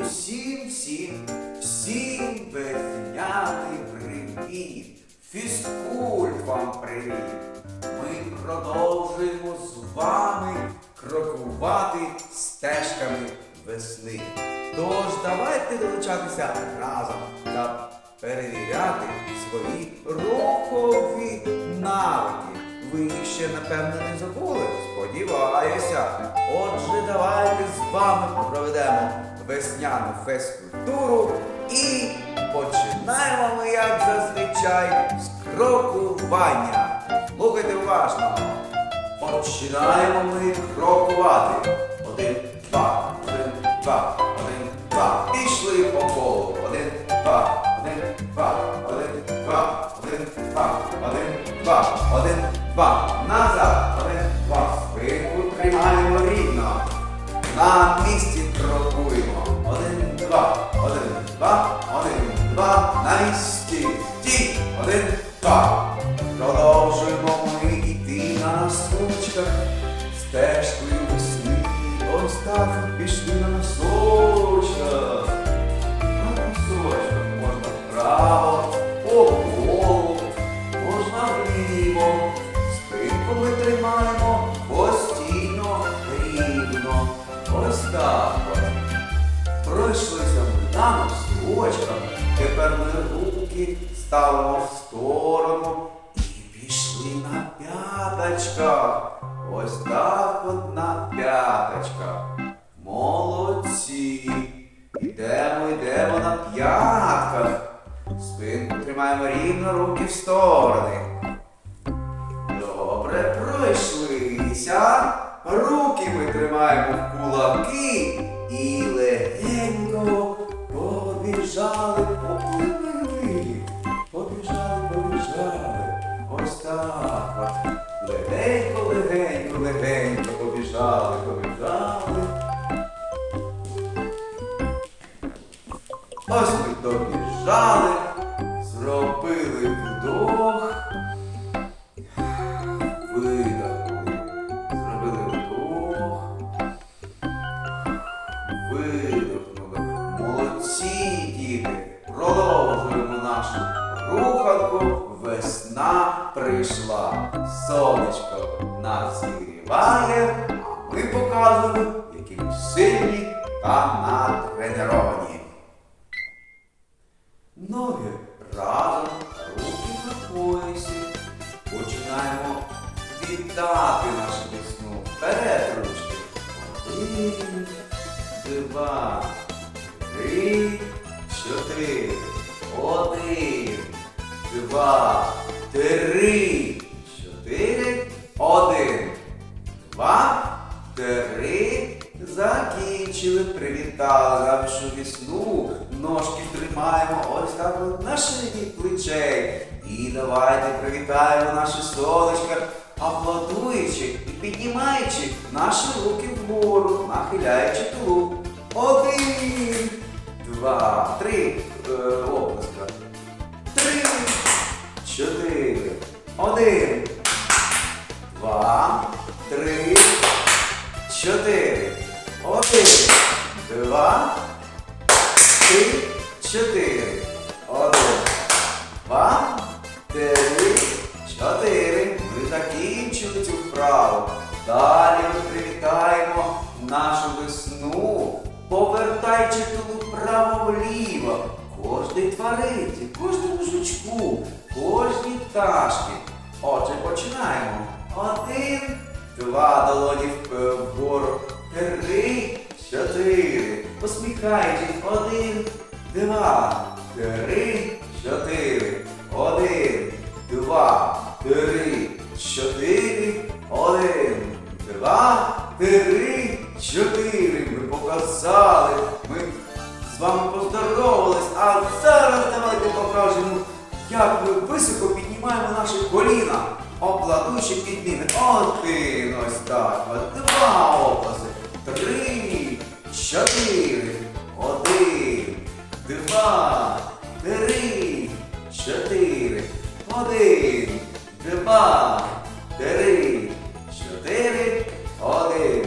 Усім, всім, всім весняний привіт! Фізкульт вам привіт! Ми продовжуємо з вами крокувати стежками весни. Тож давайте долучатися разом та перевіряти свої рухові навики. Ви їх ще напевно не забули? Сподіваюся. Отже, давайте з вами проведемо весняну фізкультуру і починаємо ми, як зазвичай, з крокування. Слухайте уважно. Починаємо ми крокувати. Один, два, один, два, один, два. Пішли по колу. Один, два, один, два, один, два, один, два, один, два, один, два. Назад. Один, два. Спинку тримаємо рівно. На місці крокуємо. Один, два, один, два, один, два. На місці. Ті. Один, два. Продовжуємо ми йти на носочках. Стежкою весни. Ось так пішли на тримаємо постійно рівно. Ось так от. Пройшлися ми на носочках. Тепер ми руки ставимо в сторону і пішли на п'яточках. Ось так от на п'яточках. Молодці. Йдемо, йдемо на п'ятках. Спинку тримаємо рівно, руки в сторони. Тримаємо в кулаки і легенько побіжали, поплили. Побіжали, побіжали. Ось так от. Легенько, легенько, легенько побіжали, побіжали. Ось ми добіжали, прийшла. Сонечко нас зігріває, а ми показуємо, які ми сильні та натреновані. Ноги разом, руки на поясі. Починаємо вітати нашу весну. Вперед ручки. Один, два, три, чотири. Один, два, три, чотири. Один, два, три. Закінчили, привітали нашу весну. Ножки тримаємо ось так от на шиї плечей. І давайте привітаємо наше сонечко, аплодуючи і піднімаючи наші руки вгору, нахиляючи тулуб. Один, два, три. Е, оплеска. Три, чотири. Один, два, три, чотири. Один, два, три, чотири. Один, два, три, чотири. Ми закінчили цю вправу. Далі ми привітаємо нашу весну, повертаючи тулуб право-вліво. Кожній твариці, кожному жучку, кожній пташки. Починаємо. Один, два долоні е, вгору, три, чотири. Посміхаючись. Один, два, три, чотири. Один, два, три, чотири. Один, два, три, чотири. Ми показали. Ми з вами поздоровались, а зараз давайте покажемо, як ми високо піднімаємо наші коліна, Обладуючи підміни. Один ну, ось так. Два опласи. Три, чотири. Один. Два. Три. Чотири. Один. Два. Три. Чотири. Один.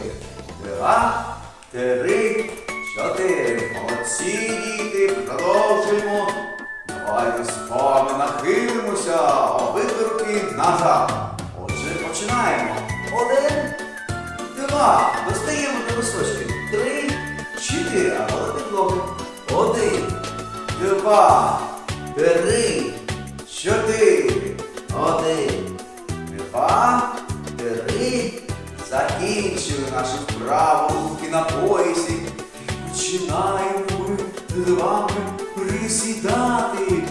Два. Три. Чотири. Оці діти. Продовжуємо. Давайте з вами нахилимося назад. Отже, починаємо. Один, два. Достаємо до височки. Три, чотири. Але підлоги. Один, два, три, чотири. Один. Два. Три. Закінчили нашу вправу руки на поясі. Починаємо ми з вами присідати.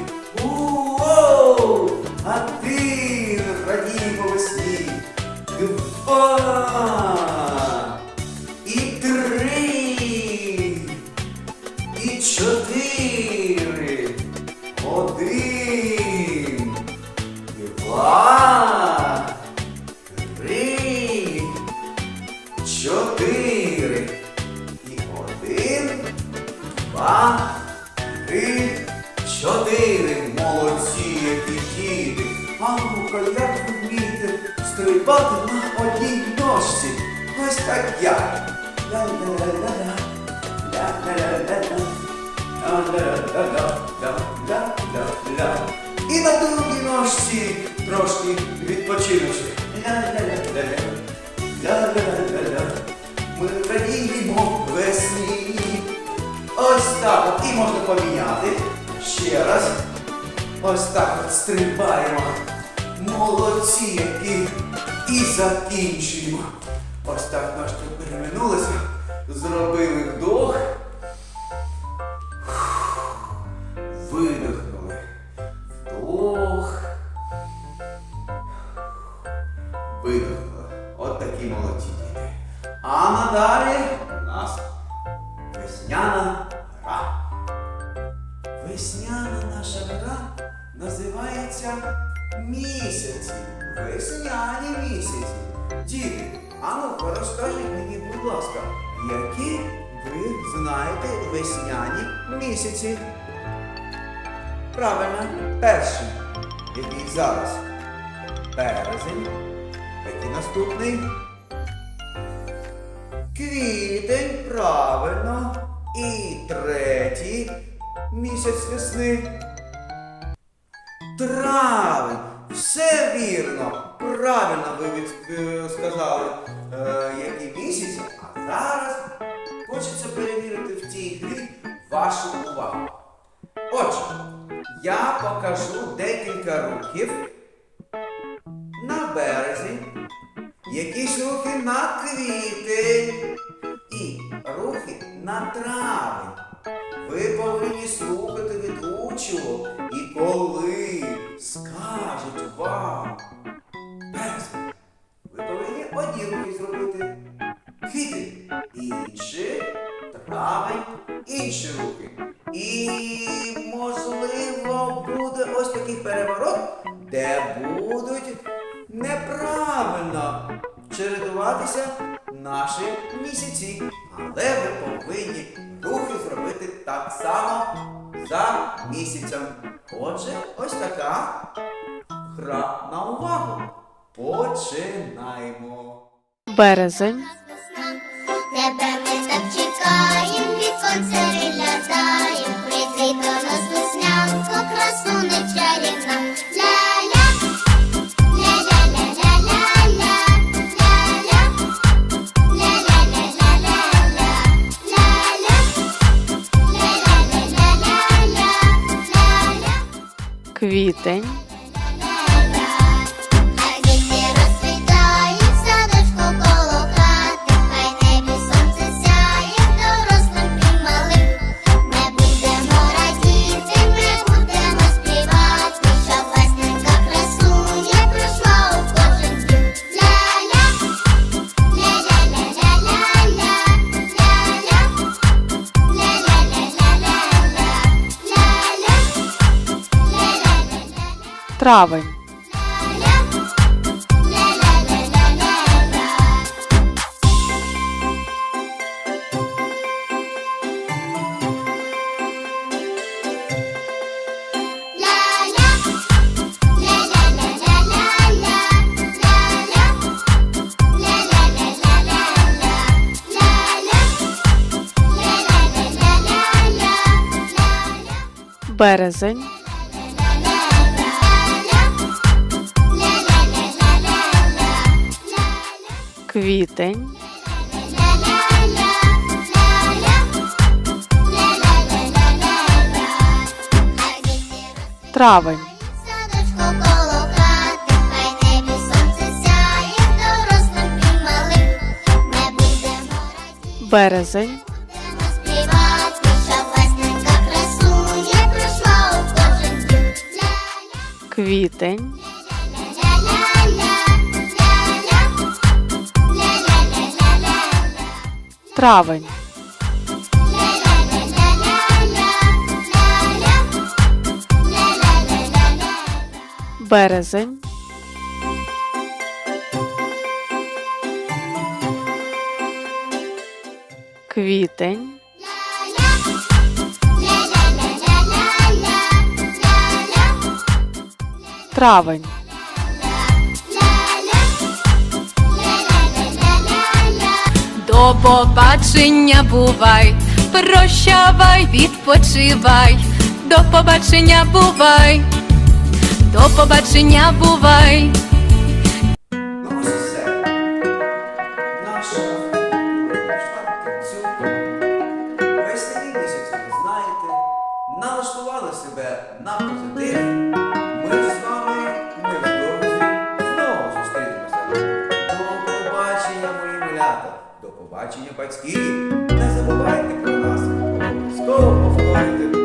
Я. І на другій ножці трошки. Ля-ля-ля-ля. Ми радіємо весні. Ось так от. І можна поміняти. Ще раз. Ось так от стрибаємо. Молодці які. І закінчуємо. Ось так ножки переминулися. Зробили вдох. Видихнули. Вдох. Видихнули. От такі молодці діти. А надалі у нас весняна гра. Весняна наша гра називається місяці. Весняні місяці. Діти, а ну розкажіть мені, будь ласка, які ви знаєте весняні місяці? Правильно, перший, який зараз березень, який наступний. Квітень, правильно. І третій місяць весни. Травень. Все вірно. Правильно ви від, е, сказали, е, які місяці. А зараз хочеться перевірити в цій грі вашу увагу. Отже, я покажу декілька рухів на березі, якісь рухи на квітень і рухи на травень. Ви повинні слухати ведучого і коли скажуть вам травень інші рухи. І можливо буде ось такий переворот, де будуть неправильно чередуватися наші місяці. Але ви повинні рухи зробити так само за місяцем. Отже, ось така гра на увагу. Починаємо. Березень, Так чекаєм, віконце до нас веснянко, красу не ля-ля. квітень, травень, березень, квітень. Травень. Березень. Квітень. Травень. Березень. Квітень. Травень. До побачення бувай, прощавай, відпочивай, до побачення бувай, до побачення бувай. Налаштували себе на позитив. Ми ж з вами невдовзі знову зустрінемося. До побачення, мої малята. До побачення, батьки. Не забувайте про нас. Обов'язково повторюйте